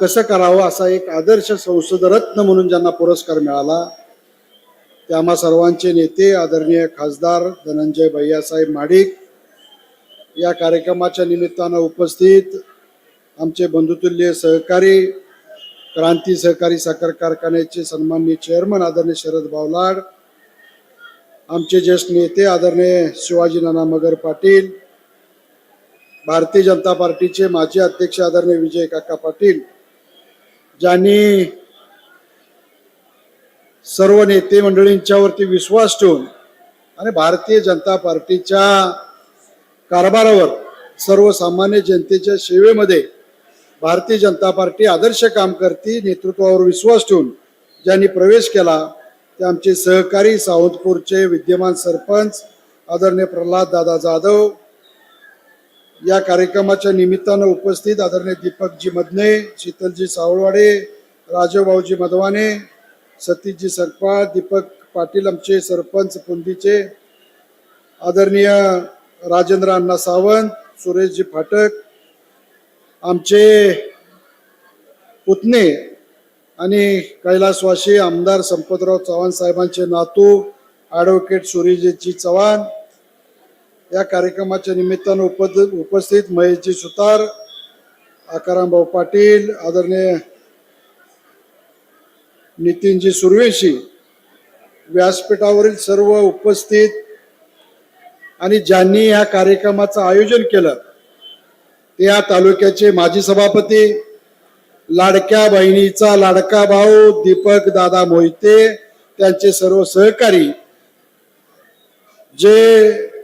कसं करावं असा एक आदर्श संसदरत्न म्हणून ज्यांना पुरस्कार मिळाला ते आम्हा सर्वांचे नेते आदरणीय खासदार धनंजय भैयासाहेब माडिक या कार्यक्रमाच्या निमित्तानं उपस्थित आमचे बंधुतुल्य सहकारी क्रांती सहकारी साखर कारखान्याचे सन्माननीय चेअरमन आदरणीय शरद बावलाड आमचे ज्येष्ठ नेते आदरणीय शिवाजी नाना मगर पाटील भारतीय जनता पार्टीचे माजी अध्यक्ष आदरणीय विजय काका पाटील ज्यांनी सर्व नेते मंडळींच्यावरती विश्वास ठेवून आणि भारतीय जनता पार्टीच्या कारभारावर सर्वसामान्य जनतेच्या सेवेमध्ये भारतीय जनता पार्टी आदर्श काम करते नेतृत्वावर विश्वास ठेवून ज्यांनी प्रवेश केला ते आमचे सहकारी सावंतपूरचे विद्यमान सरपंच आदरणीय प्रल्हाद दादा जाधव या कार्यक्रमाच्या निमित्तानं उपस्थित आदरणीय दीपकजी मदने शीतलजी सावळवाडे राजूभाऊजी मधवाने सतीशजी सरपाळ दीपक पाटील आमचे सरपंच पुंदीचे आदरणीय राजेंद्र अण्णा सावंत सुरेशजी फाटक आमचे पुतणे आणि कैलासवासी आमदार संपतराव चव्हाण साहेबांचे नातू ॲडव्होकेट सुरेशजी चव्हाण या कार्यक्रमाच्या निमित्तानं उपद उपस्थित महेशजी सुतार आकारामभाऊ पाटील आदरणीय नितीनजी सुर्वेशी व्यासपीठावरील सर्व उपस्थित आणि ज्यांनी या कार्यक्रमाचं आयोजन केलं ते या तालुक्याचे माजी सभापती लाडक्या बहिणीचा लाडका भाऊ दीपक दादा मोहिते त्यांचे सर्व सहकारी जे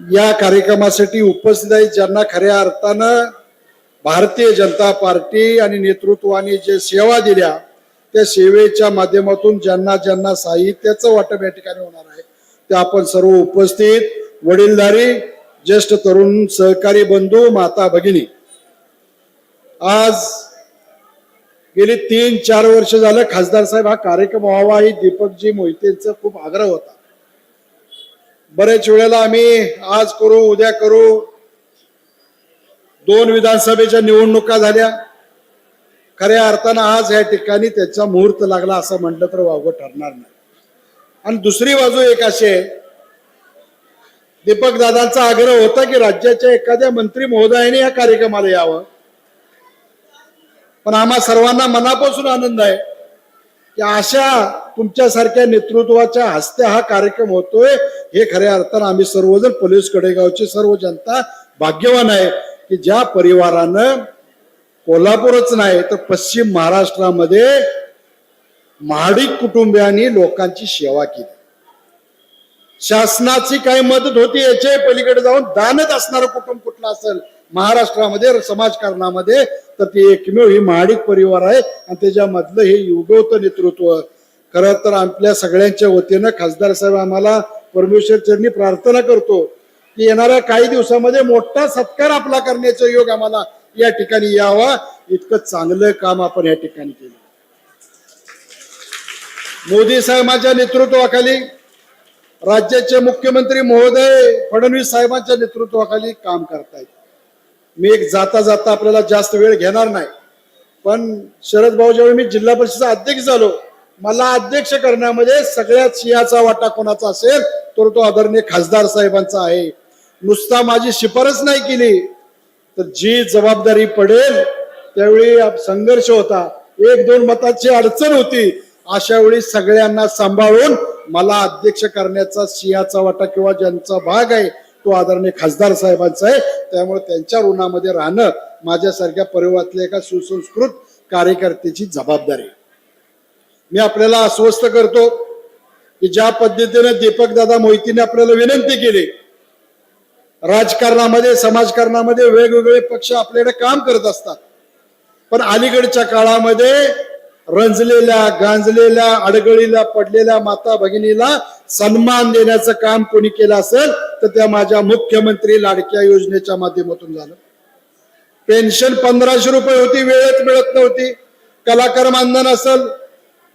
या कार्यक्रमासाठी उपस्थित आहेत ज्यांना खऱ्या अर्थानं भारतीय जनता पार्टी आणि नेतृत्वाने जे सेवा दिल्या त्या सेवेच्या माध्यमातून ज्यांना ज्यांना साहित्याचं वाटप या ठिकाणी होणार आहे ते आपण सर्व उपस्थित वडीलधारी ज्येष्ठ तरुण सहकारी बंधू माता भगिनी. आज गेली तीन चार वर्ष झालं खासदार साहेब हा कार्यक्रम व्हावा ही दीपकजी मोहितेंचा खूप आग्रह होता. बरेच वेळेला आम्ही आज करू उद्या करू. दोन विधानसभेच्या निवडणुका झाल्या. खऱ्या अर्थानं आज या ठिकाणी त्याचा मुहूर्त लागला असं म्हटलं तर वावगं ठरणार नाही. आणि दुसरी बाजू एक अशी आहे. दीपक दादांचा आग्रह होता की राज्याच्या एखाद्या मंत्री महोदयाने या कार्यक्रमाला यावं. पण आम्हा सर्वांना मनापासून आनंद आहे की अशा तुमच्यासारख्या नेतृत्वाच्या हस्ते हा कार्यक्रम होतोय. हे खऱ्या अर्थानं आम्ही सर्वजण पोलीस कडेगावची सर्व जनता भाग्यवान आहे की ज्या परिवारानं कोल्हापूरच नाही तर पश्चिम महाराष्ट्रामध्ये महाडिक कुटुंबियांनी लोकांची सेवा केली. शासनाची काही मदत होती याच्या पलीकडे जाऊन दानत असणारं कुटुंब कुठलं असेल महाराष्ट्रामध्ये समाजकारणामध्ये तर ते एकमेव ही महाडिक परिवार आहे आणि त्याच्यामधलं हे युगवत नेतृत्व. खरं तर आपल्या सगळ्यांच्या वतीनं खासदार साहेब आम्हाला परमेश्वर चरणी प्रार्थना करतो की येणाऱ्या काही दिवसामध्ये मोठा सत्कार आपला करण्याचा योग आम्हाला या ठिकाणी यावा. इतकं चांगलं काम आपण या ठिकाणी केलं. मोदी साहेबांच्या नेतृत्वाखाली राज्याचे मुख्यमंत्री महोदय फडणवीस साहेबांच्या नेतृत्वाखाली काम करतायत. मी एक जाता जाता आपल्याला जास्त वेळ घेणार नाही. पण शरद भाऊ ज्यावेळी मी जिल्हा परिषदेचा अध्यक्ष झालो मला अध्यक्ष करण्यामध्ये सगळ्यात सिंहाचा वाटा कोणाचा असेल? तर तो आदरणीय खासदार साहेबांचा आहे. नुसता माझी शिफारस नाही केली तर जी जबाबदारी पडेल त्यावेळी संघर्ष होता. एक दोन मताची अडचण होती. अशा वेळी सगळ्यांना सांभाळून मला अध्यक्ष करण्याचा सिंहाचा वाटा किंवा ज्यांचा भाग आहे तो आदरणीय खासदार साहेबांचा आहे. त्यामुळे त्यांच्या ऋणामध्ये राहणं माझ्यासारख्या परिवारातल्या एका सुसंस्कृत कार्यकर्त्याची जबाबदारी मी आपल्याला अस्वस्थ करतो की ज्या पद्धतीने दीपक दादा मोहितीने आपल्याला विनंती केली राजकारणामध्ये समाजकारणामध्ये वेगवेगळे पक्ष आपल्याकडे काम करत असतात. पण अलीकडच्या काळामध्ये रंजलेल्या गांजलेल्या अडगळीला पडलेल्या माता भगिनीला सन्मान देण्याचं काम कोणी केलं असेल तर त्या माझ्या मुख्यमंत्री लाडक्या योजनेच्या माध्यमातून झालं. पेन्शन पंधराशे रुपये होती वेळेत मिळत नव्हती. कलाकार मानधन असेल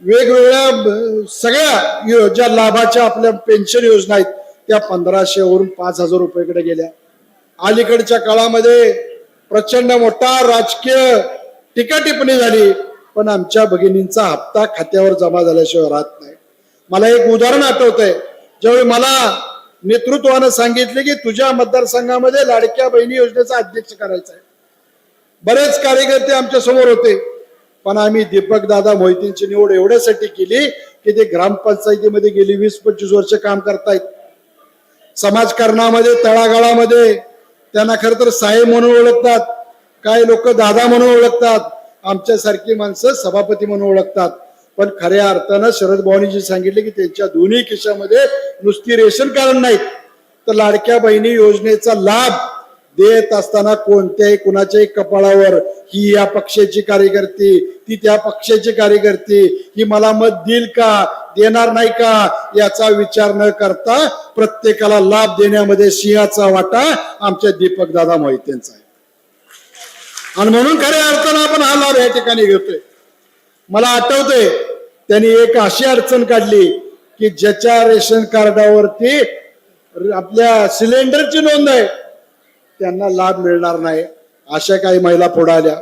वेगवेगळ्या सगळ्या ज्या लाभाच्या आपल्या पेन्शन योजना आहेत त्या पंधराशेवरून पाच हजार रुपयेकडे गेल्या. अलीकडच्या काळामध्ये प्रचंड मोठा राजकीय टीका टिप्पणी झाली पण आमच्या भगिनींचा हप्ता खात्यावर जमा झाल्याशिवाय राहत नाही. मला एक उदाहरण आठवत आहे ज्यावेळी मला नेतृत्वानं सांगितले की तुझ्या मतदारसंघामध्ये लाडक्या बहिणी योजनेचा अध्यक्ष करायचा आहे. बरेच कार्यकर्ते आमच्यासमोर होते. पण आम्ही दीपक दादा मोहितींची निवड एवढ्यासाठी केली की ते ग्रामपंचायतीमध्ये गेली वीस पंचवीस वर्ष काम करतायत. समाजकारणामध्ये तळागाळामध्ये त्यांना खर तर साहेब म्हणून ओळखतात काही लोक दादा म्हणून ओळखतात आमच्यासारखी माणसं सभापती म्हणून ओळखतात. पण खऱ्या अर्थानं शरद भाऊनीजी सांगितले की त्यांच्या दोन्ही खिशामध्ये नुसती रेशन कारण नाहीत. तर लाडक्या बहिणी योजनेचा लाभ देत असताना कोणत्याही कुणाच्याही कपाळावर ही या पक्षाची कार्यकर्ती ती त्या पक्षाची कार्यकर्ती ही मला मत देईल का देणार नाही का याचा विचार न करता प्रत्येकाला लाभ देण्यामध्ये सिंहाचा वाटा आमच्या दीपक दादा मोहितेंचा आहे. आणि म्हणून खऱ्या अर्थानं आपण हा लाभ या ठिकाणी घेतोय. मला आठवतंय त्यांनी एक अशी अडचण काढली की ज्याच्या रेशन कार्डावरती आपल्या सिलेंडरची नोंद आहे. त्यांना लाभ मिळणार नाही अशा काही महिला पुढे आल्या.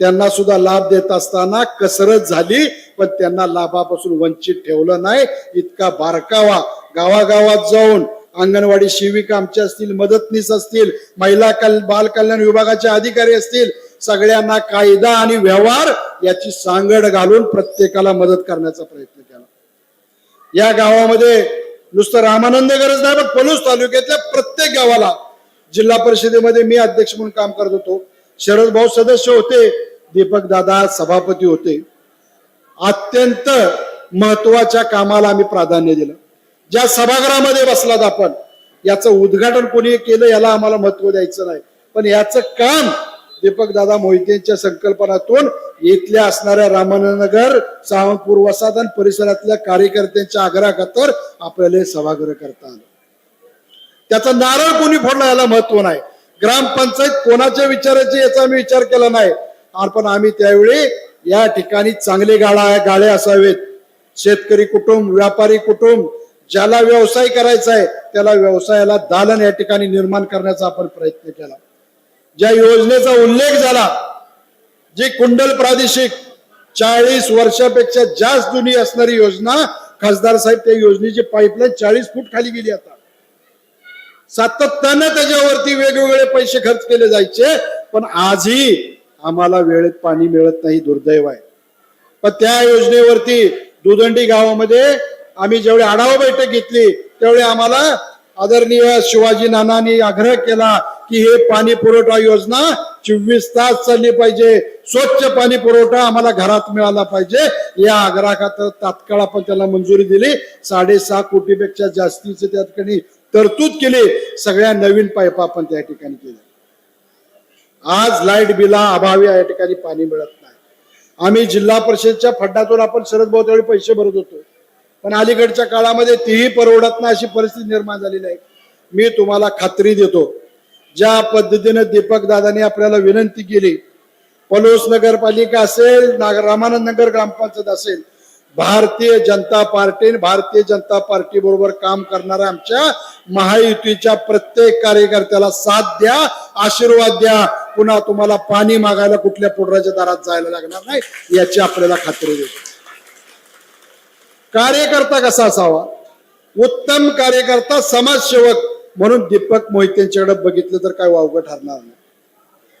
त्यांना सुद्धा लाभ देत असताना कसरत झाली पण त्यांना लाभापासून वंचित ठेवलं नाही. इतका बारकावा गावागावात जाऊन अंगणवाडी शिविका आमच्या असतील मदतनीस असतील महिला कल बाल कल्याण विभागाचे अधिकारी असतील सगळ्यांना कायदा आणि व्यवहार याची सांगड घालून प्रत्येकाला मदत करण्याचा प्रयत्न केला. या गावामध्ये नुसतं रामानंद गरज नाही पण पलूस तालुक्यातल्या प्रत्येक गावाला जिल्हा परिषदेमध्ये मी अध्यक्ष म्हणून काम करत होतो. शरद भाऊ सदस्य होते दीपक दादा सभापती होते. अत्यंत महत्त्वाच्या कामाला आम्ही प्राधान्य दिलं. ज्या सभागृहामध्ये बसलात आपण याचं उद्घाटन कोणी केलं याला आम्हाला महत्त्व द्यायचं नाही. पण याचं काम दीपक दादा मोहितेंच्या संकल्पनातून इथल्या असणाऱ्या रामानगर सावंतपूर वसाहत आणि परिसरातल्या कार्यकर्त्यांच्या आग्रहाखातर आपल्याला सभागृह करता आलं. त्याचा नारळ कोणी फोडला याला महत्त्व नाही. ग्रामपंचायत कोणाच्या विचाराची याचा आम्ही विचार केला नाही. पण आम्ही त्यावेळी या ठिकाणी चांगले गाळा गाळे असावेत. शेतकरी कुटुंब व्यापारी कुटुंब ज्याला व्यवसाय करायचा आहे त्याला व्यवसायाला दालन या ठिकाणी निर्माण करण्याचा आपण प्रयत्न केला. ज्या योजनेचा उल्लेख झाला जी कुंडल प्रादेशिक चाळीस वर्षापेक्षा जास्त जुनी असणारी योजना खासदार साहेब त्या योजनेची पाईपलाईन चाळीस फूट खाली गेली आता. सातत्यानं त्याच्यावरती वेगवेगळे पैसे खर्च केले जायचे पण आजही आम्हाला वेळेत पाणी मिळत नाही दुर्दैव आहे. पण त्या योजनेवरती दुदंडी गावामध्ये आम्ही जेवढी आढावा बैठक घेतली त्यावेळी आम्हाला आदरणीय शिवाजी नानांनी आग्रह केला की हे पाणी पुरवठा योजना चोवीस तास चालली पाहिजे. स्वच्छ पाणी पुरवठा आम्हाला घरात मिळाला पाहिजे. या आग्रहाखातर तात्काळ आपण त्याला मंजुरी दिली. साडेसहा कोटीपेक्षा जास्तीचे त्या ठिकाणी तरतूद केली सगळ्या नवीन पाईप आपण त्या ठिकाणी केल्या. आज लाइट बिला अभावी या ठिकाणी पाणी मिळत नाही. आम्ही जिल्हा परिषदच्या फंडातून आपण शरद भाऊ पैसे भरत होतो. पण अलीकडच्या काळामध्ये तीही परवडत नाही अशी परिस्थिती निर्माण झालेली आहे. मी तुम्हाला खात्री देतो ज्या पद्धतीने दीपक दादांनी आपल्याला विनंती केली पलोस नगरपालिका असेल रामानंद नगर ग्रामपंचायत असेल भारतीय जनता पार्टी आणि भारतीय जनता पार्टी बरोबर काम करणाऱ्या आमच्या महायुतीच्या प्रत्येक कार्यकर्त्याला साथ द्या आशीर्वाद द्या. पुन्हा तुम्हाला पाणी मागायला कुठल्या पुढराच्या दारात जायला लागणार नाही याची आपल्याला खात्री देतो. कार्यकर्ता कसा असावा? उत्तम कार्यकर्ता समाजसेवक म्हणून दीपक मोहितेंच्याकडे बघितलं तर काय वावगं ठरणार नाही.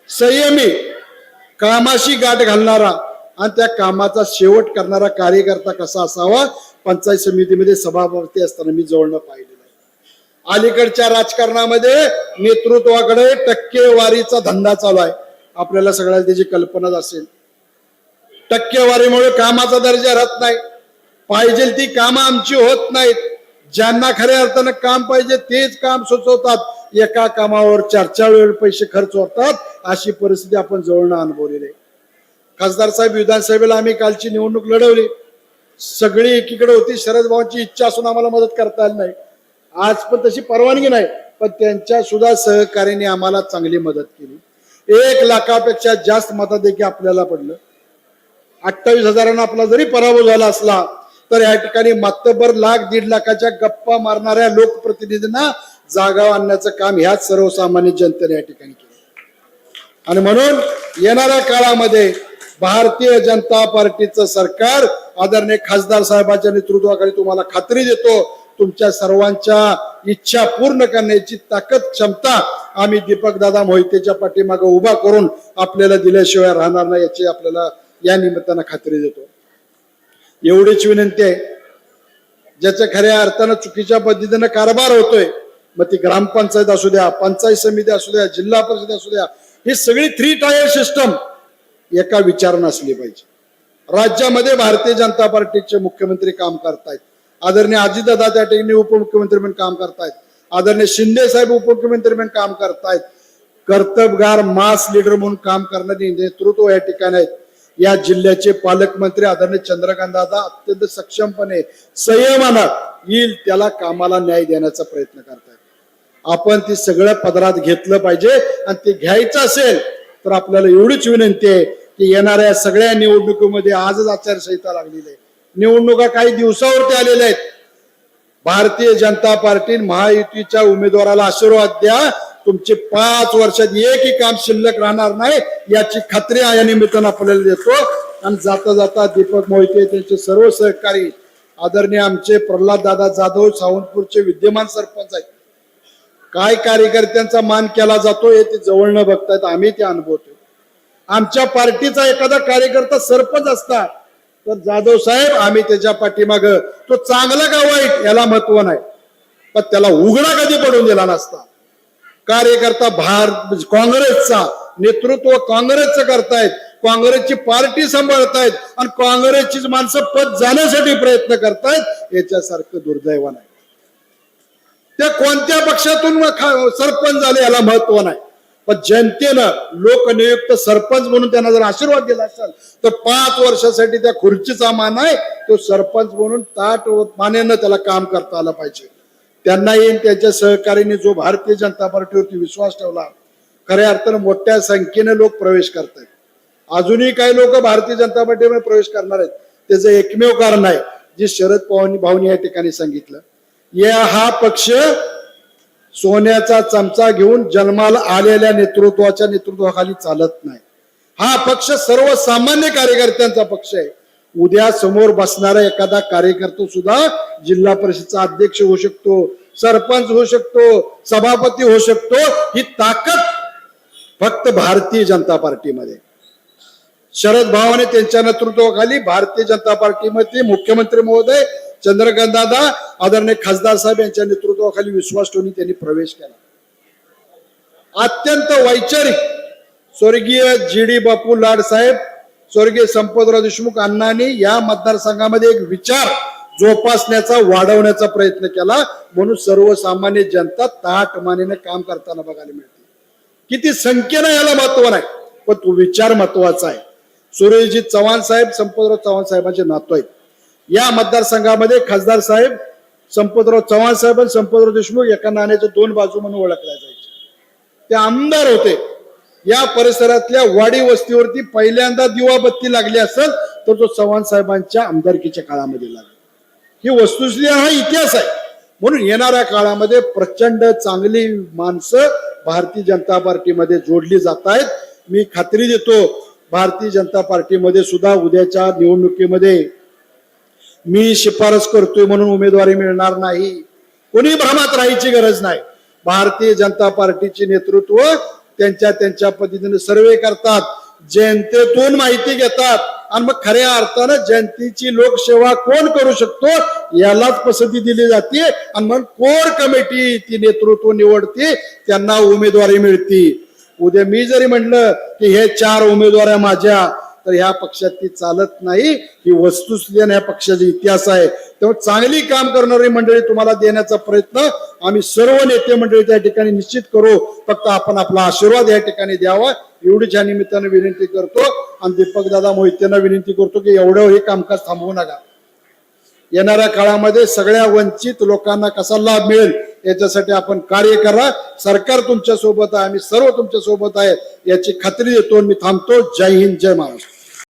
संयमी कामाशी गाठ घालणारा आणि त्या कामाचा शेवट करणारा कार्यकर्ता कसा असावा? पंचायत समितीमध्ये सभापती असताना मी जवळनं पाहिलेलं आहे. अलीकडच्या राजकारणामध्ये नेतृत्वाकडे टक्केवारीचा धंदा चालू आहे. आपल्याला सगळ्याला त्याची कल्पनाच असेल. टक्केवारीमुळे कामाचा दर्जा राहत नाही. पाहिजे ती कामं आमची होत नाहीत. ज्यांना खऱ्या अर्थानं काम पाहिजे तेच काम सुचवतात. एका कामावर चार चार वेळ पैसे खर्च होतात. अशी परिस्थिती आपण जवळनं अनुभवलेली आहे. खासदार साहेब विधानसभेला आम्ही कालची निवडणूक लढवली. सगळी एकीकडे होती. शरद भावांची इच्छा असून आम्हाला मदत करता आली नाही. आज पण तशी परवानगी नाही. पण त्यांच्या सुद्धा सहकार्याने आम्हाला चांगली मदत केली. एक लाखापेक्षा जास्त मताधिक्य आपल्याला पडलं. अठ्ठावीस हजारांना आपला जरी पराभव झाला असला तर या ठिकाणी मातबर लाख दीड लाखाच्या गप्पा मारणाऱ्या लोकप्रतिनिधींना जागा आणण्याचं काम ह्याच सर्वसामान्य जनतेने या ठिकाणी केलं. आणि म्हणून येणाऱ्या काळामध्ये भारतीय जनता पार्टीचं सरकार आदरणीय खासदार साहेबांच्या नेतृत्वाखाली तुम्हाला खात्री देतो. तुमच्या सर्वांच्या इच्छा पूर्ण करण्याची ताकद क्षमता आम्ही दीपक दादा मोहितेच्या पाठीमागे उभा करून आपल्याला दिल्याशिवाय राहणार नाही याची आपल्याला या निमित्तानं खात्री देतो. एवढीच विनंती आहे. ज्याच्या खऱ्या अर्थानं चुकीच्या पद्धतीनं कारभार होतोय मग ती ग्रामपंचायत असू द्या पंचायत समिती असू द्या जिल्हा परिषद असू द्या ही सगळी थ्री टायर सिस्टम एका विचार असली पाहिजे. राज्यामध्ये भारतीय जनता पार्टीचे मुख्यमंत्री काम करतायत. आदरणीय अजितदादा त्या ठिकाणी उपमुख्यमंत्री म्हणून काम करतायत. आदरणीय शिंदे साहेब उपमुख्यमंत्री म्हणून काम करतायत. कर्तबगार मास लीडर म्हणून काम करणारे नेतृत्व या ठिकाणी आहेत. या जिल्ह्याचे पालकमंत्री आदरणीय चंद्रकांत दादा अत्यंत सक्षमपणे संयमानं येईल त्याला कामाला न्याय देण्याचा प्रयत्न करतायत. आपण ती सगळं पदरात घेतलं पाहिजे आणि ते घ्यायचं असेल तर आपल्याला एवढीच विनंती आहे की येणाऱ्या सगळ्या निवडणुकीमध्ये आजच आचारसंहिता लागलेली आहे. निवडणुका काही दिवसावरती आलेल्या आहेत. भारतीय जनता पार्टी महायुतीच्या उमेदवाराला आशीर्वाद द्या. तुमचे पाच वर्षात एकही काम शिल्लक राहणार नाही याची खात्री या निमित्तानं आपल्याला देतो. आणि जाता जाता दीपक मोहिते त्यांचे सर्व सहकारी आदरणीय आमचे प्रल्हाद दादा जाधव सावंतपूरचे विद्यमान सरपंच आहेत. काय कार्यकर्त्यांचा मान केला जातो हे ते जवळनं बघतायत आम्ही ते अनुभवतो आमच्या पार्टीचा एखादा कार्यकर्ता सरपंच असता तर जाधव साहेब आम्ही त्याच्या पाठीमाग तो चांगला का वाईट याला महत्त्व नाही. पण त्याला उघडा कधी पडून दिला नसता. कार्यकर्ता भारत म्हणजे काँग्रेसचा नेतृत्व काँग्रेसचं करतायत काँग्रेसची पार्टी सांभाळतायत आणि काँग्रेसची माणसं पद जाण्यासाठी प्रयत्न करतायत याच्यासारखं दुर्दैव नाही. त्या कोणत्या पक्षातून सरपंच झाले याला महत्त्व नाही. पण जनतेनं लोकनियुक्त सरपंच म्हणून त्यांना जर आशीर्वाद दिला असेल तर पाच वर्षासाठी त्या खुर्चीचा मान आहे तो सरपंच म्हणून ताट मानेनं त्याला काम करता आलं पाहिजे. त्यांना येईन त्यांच्या सहकार्याने जो भारतीय जनता पार्टीवरती विश्वास ठेवला खऱ्या अर्थानं मोठ्या संख्येने लोक प्रवेश करत आहेत अजूनही काही लोक भारतीय जनता पार्टीमध्ये प्रवेश करणार आहेत. त्याचं एकमेव कारण आहे जे शरद पवार भाऊनी या ठिकाणी सांगितलं. या हा पक्ष सोन्याचा चमचा घेऊन जन्माला आलेल्या नेतृत्वाच्या नेतृत्वाखाली चालत नाही. हा पक्ष सर्वसामान्य कार्यकर्त्यांचा पक्ष आहे. उद्या समोर बसणारा एखादा कार्यकर्ता सुद्धा जिल्हा परिषदचा अध्यक्ष होऊ शकतो सरपंच होऊ शकतो सभापती होऊ शकतो ही ताकद फक्त भारतीय जनता पार्टीमध्ये. शरद भावाने त्यांच्या नेतृत्वाखाली भारतीय जनता पार्टीमध्ये मुख्यमंत्री महोदय चंद्रकांत दादा आदरणीय खासदार साहेब यांच्या नेतृत्वाखाली विश्वास ठेवून त्यांनी प्रवेश केला. अत्यंत वैचारिक स्वर्गीय जी डी बापू लाड साहेब स्वर्गीय संपतराव देशमुख अण्णांनी या मतदारसंघामध्ये एक विचार जोपासण्याचा वाढवण्याचा प्रयत्न केला. म्हणून सर्वसामान्य जनता ताट मानेने काम करताना बघायला मिळते. किती संख्येनं याला महत्त्व नाही पण तो विचार महत्त्वाचा आहे. सूर्यजीत चव्हाण साहेब संपतराव चव्हाण साहेबांचे नातू आहेत. या मतदारसंघामध्ये खासदार साहेब संपतराव चव्हाण साहेब आणि संपतराव देशमुख एका नाण्याच्या दोन बाजू म्हणून ओळखल्या जायचे ते आमदार होते. या परिसरातल्या वाडी वस्तीवरती पहिल्यांदा दिवाबत्ती लागली असेल तर तो चव्हाण साहेबांच्या आमदारकीच्या काळामध्ये लागला. ही वस्तुस्थिती हा इतिहास आहे. म्हणून येणाऱ्या काळामध्ये प्रचंड चांगली माणसं भारतीय जनता पार्टीमध्ये जोडली जात आहेत. मी खात्री देतो भारतीय जनता पार्टीमध्ये सुद्धा उद्याच्या निवडणुकीमध्ये मी शिफारस करतोय म्हणून उमेदवारी मिळणार नाही. कोणी भ्रमात राहायची गरज नाही. भारतीय जनता पार्टीचे नेतृत्व त्यांच्या त्यांच्या पद्धतीने सर्वे करतात. जनतेतून माहिती घेतात. आणि मग खऱ्या अर्थानं जनतेची लोकसेवा कोण करू शकतो यालाच पसंती दिली जाते. आणि मग कोर कमिटी ती नेतृत्व निवडते त्यांना उमेदवारी मिळते. उद्या मी जरी म्हटलं की हे चार उमेदवार माझ्या तर ह्या पक्षात ती चालत नाही. ही वस्तुस्थिती ह्या पक्षाचा इतिहास आहे. त्यामुळे चांगली काम करणारी मंडळी तुम्हाला देण्याचा प्रयत्न आम्ही सर्व नेते मंडळी त्या ठिकाणी निश्चित करू. फक्त आपण आपला आशीर्वाद या ठिकाणी द्यावा. एवढीच्या निमित्तानं विनंती करतो. आणि दीपक दादा मोहितेंना विनंती करतो की एवढं हे कामकाज थांबवू नका. येणाऱ्या काळामध्ये सगळ्या वंचित लोकांना कसा लाभ मिळेल याच्यासाठी आपण कार्य करा. सरकार तुमच्यासोबत आहे आम्ही सर्व तुमच्यासोबत आहे. याची खात्री देतो मी थांबतो. जय हिंद जय महाराष्ट्र.